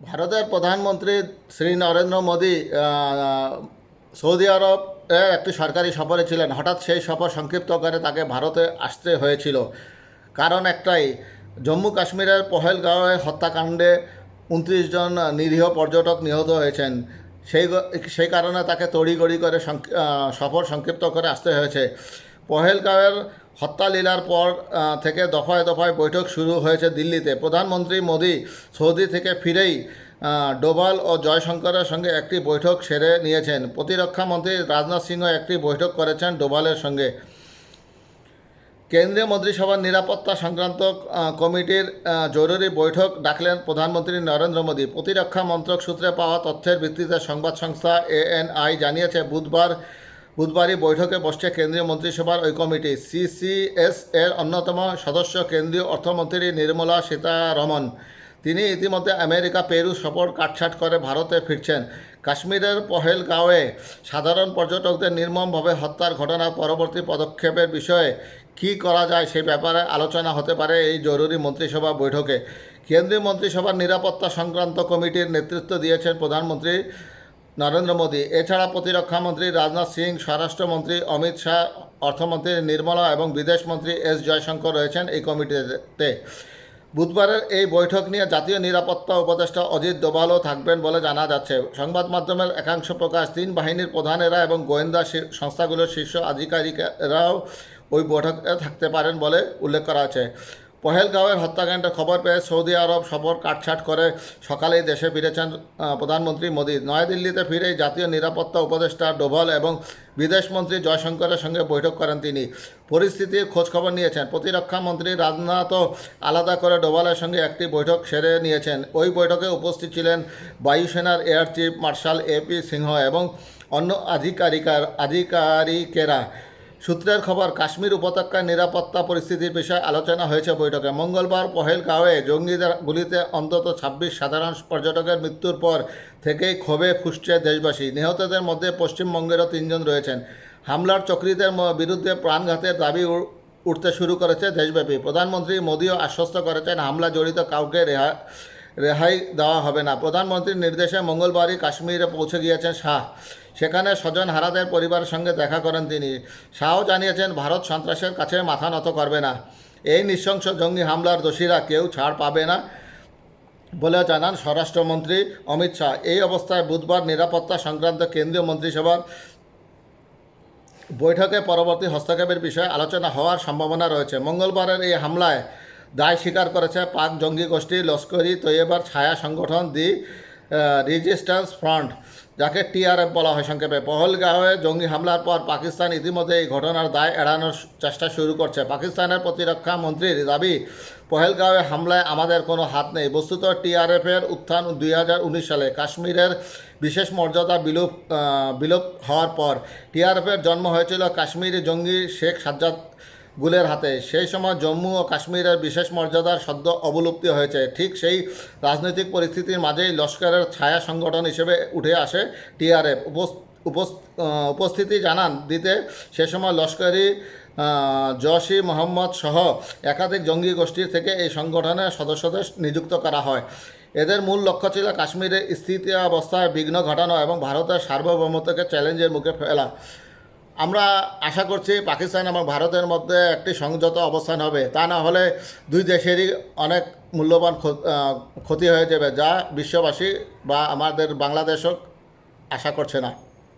ভারতের প্রধানমন্ত্রী শ্রী নরেন্দ্র মোদী সৌদি আরবে একটি সরকারি সফরে ছিলেন। হঠাৎ সেই সফর সংক্ষিপ্ত করে তাকে ভারতে আসতে হয়েছিল। কারণ একটাই, জম্মু কাশ্মীরের পহেলগাঁওয়ে হত্যাকাণ্ডে উনত্রিশ জন নিরীহ পর্যটক নিহত হয়েছেন। সেই সেই কারণে তাকে তড়িগড়ি করে সফর সংক্ষিপ্ত করে আসতে হয়েছে। পহেলগাঁওয়ের হত্যালীলার পর থেকে দফায় দফায় বৈঠক শুরু হয়েছে দিল্লিতে। প্রধানমন্ত্রী মোদী সৌদি থেকে ফিরেই ডোভাল ও জয়শঙ্করের সঙ্গে একটি বৈঠক সেরে নিয়েছেন। প্রতিরক্ষা মন্ত্রী রাজনাথ সিংহ একটি বৈঠক করেছেন ডোভালের সঙ্গে। কেন্দ্রীয় মন্ত্রিসভার নিরাপত্তা সংক্রান্ত কমিটির জরুরি বৈঠক ডাকলেন প্রধানমন্ত্রী নরেন্দ্র মোদী। প্রতিরক্ষা মন্ত্রক সূত্রে পাওয়া তথ্যের ভিত্তিতে সংবাদ সংস্থা এএনআই জানিয়েছে, বুধবার বুধবারই বৈঠকে বসছে কেন্দ্রীয় মন্ত্রিসভার ওই কমিটি। সিসিএস এর অন্যতম সদস্য কেন্দ্রীয় অর্থমন্ত্রী নির্মলা সীতারমন। তিনি ইতিমধ্যে আমেরিকা, পেরু সফর কাটছাট করে ভারতে ফিরছেন। কাশ্মীরের পহেলগাঁওয়ে সাধারণ পর্যটকদের নির্মমভাবে হত্যার ঘটনা পরবর্তী পদক্ষেপের বিষয়ে কী করা যায় সেই ব্যাপারে আলোচনা হতে পারে এই জরুরি মন্ত্রিসভা বৈঠকে। কেন্দ্রীয় মন্ত্রিসভার নিরাপত্তা সংক্রান্ত কমিটির নেতৃত্ব দিয়েছেন প্রধানমন্ত্রী নরেন্দ্র মোদী। এছাড়া প্রতিরক্ষামন্ত্রী রাজনাথ সিং, স্বরাষ্ট্রমন্ত্রী অমিত শাহ, অর্থমন্ত্রী নির্মলা এবং বিদেশমন্ত্রী এস জয়শঙ্কর রয়েছেন এই কমিটিতে। বুধবারের এই বৈঠক নিয়ে জাতীয় নিরাপত্তা উপদেষ্টা অজিত ডোভালও থাকবেন বলে জানা যাচ্ছে। সংবাদ মাধ্যমের একাংশ প্রকাশ তিন বাহিনীর প্রধানেরা এবং গোয়েন্দা সংস্থাগুলোর শীর্ষ আধিকারিকেরাও ওই বৈঠকে থাকতে পারেন বলে উল্লেখ করা আছে। পহেলগাঁওয়ের হত্যাকাণ্ডের খবর পেয়ে সৌদি আরব সফর কাটছাট করে। সকালেই দেশে ফিরেছেন প্রধানমন্ত্রী মোদী। নয়াদিল্লিতে ফিরেই জাতীয় নিরাপত্তা উপদেষ্টা ডোভাল এবং বিদেশমন্ত্রী জয়শঙ্করের সঙ্গে বৈঠক করেন তিনি। পরিস্থিতির খোঁজখবর নিয়েছেন। প্রতিরক্ষা মন্ত্রী রাজনাথও আলাদা করে ডোভালের সঙ্গে একটি বৈঠক সেরে নিয়েছেন। ওই বৈঠকে উপস্থিত ছিলেন বায়ুসেনার air chief marshal AP Singh এবং অন্য আধিকারিকার আধিকারিকেরা। সূত্রের খবর, কাশ্মীর উপত্যকার নিরাপত্তা পরিস্থিতির বিষয়ে আলোচনা হয়েছে বৈঠকে। মঙ্গলবার পহেলগাঁওয়ে জঙ্গিদের গুলিতে অন্তত ছাব্বিশ সাধারণ পর্যটকের মৃত্যুর পর থেকেই ক্ষোভে ফুসছে দেশবাসী। নিহতদের মধ্যে পশ্চিমবঙ্গেরও তিনজন রয়েছেন। হামলার চক্রীদের বিরুদ্ধে প্রাণঘাতের দাবি উঠতে শুরু করেছে দেশব্যাপী। প্রধানমন্ত্রী মোদীও আশ্বস্ত করেছেন, হামলা জড়িত কাউকে রেহা রেহাই দেওয়া হবে না। প্রধানমন্ত্রীর নির্দেশে মঙ্গলবারই কাশ্মীরে পৌঁছে গিয়েছেন শাহ। সেখানে স্বজন হারাদের পরিবারের সঙ্গে দেখা করেন তিনি। শাহও জানিয়েছেন, ভারত সন্ত্রাসের কাছে মাথা নত করবে না। এই নৃশংস জঙ্গি হামলার দোষীরা কেউ ছাড় পাবে না বলে জানান স্বরাষ্ট্রমন্ত্রী অমিত শাহ। এই অবস্থায় বুধবার নিরাপত্তা সংক্রান্ত কেন্দ্রীয় মন্ত্রিসভার বৈঠকে পরবর্তী হস্তক্ষেপের বিষয়ে আলোচনা হওয়ার সম্ভাবনা রয়েছে। মঙ্গলবারের এই হামলায় দায় স্বীকার করেছে পাক জঙ্গি গোষ্ঠী লস্করি তৈয়বার ছায়া সংগঠন দি রেজিস্ট্যান্স ফ্রন্ট, যাকে টিআরএফ বলা হয় সংক্ষেপে। পহলগাঁওয়ে জঙ্গি হামলার পর পাকিস্তান ইতিমধ্যে এই ঘটনার দায় এড়ানোর চেষ্টা শুরু করছে। পাকিস্তানের প্রতিরক্ষা মন্ত্রীর দাবি পহেলগাঁওয়ে হামলায় আমাদের কোনো হাত নেই। বস্তুত টিআরএফের উত্থান দুই হাজার উনিশ সালে কাশ্মীরের বিশেষ মর্যাদা বিলোপ বিলোপ হওয়ার পর টিআরএফের জন্ম হয়েছিল কাশ্মীরি জঙ্গি শেখ সাজ্জাদ গুলের হাতে। সেই সময় জম্মু ও কাশ্মীরের বিশেষ মর্যাদার সদ্য অবলুপ্তি হয়েছে। ঠিক সেই রাজনৈতিক পরিস্থিতির মাঝেই লস্করের ছায়া সংগঠন হিসেবে উঠে আসে টিআরএফ উপস্থিতি জানান দিতে সে সময় লস্করি জশি মোহাম্মদ সহ একাধিক জঙ্গি গোষ্ঠীর থেকে এই সংগঠনের সদস্যদের নিযুক্ত করা হয়। এদের মূল লক্ষ্য ছিল কাশ্মীরের স্থিতি অবস্থায় বিঘ্ন ঘটানো এবং ভারতের সার্বভৌমত্বকে চ্যালেঞ্জের মুখে ফেলা। আমরা আশা করছি পাকিস্তান এবং ভারতের মধ্যে একটি সংযত অবস্থান হবে। তা না হলে দুই দেশেরই অনেক মূল্যবান ক্ষতি হয়ে যাবে, যা বিশ্ববাসী বা আমাদের বাংলাদেশও আশা করছে না।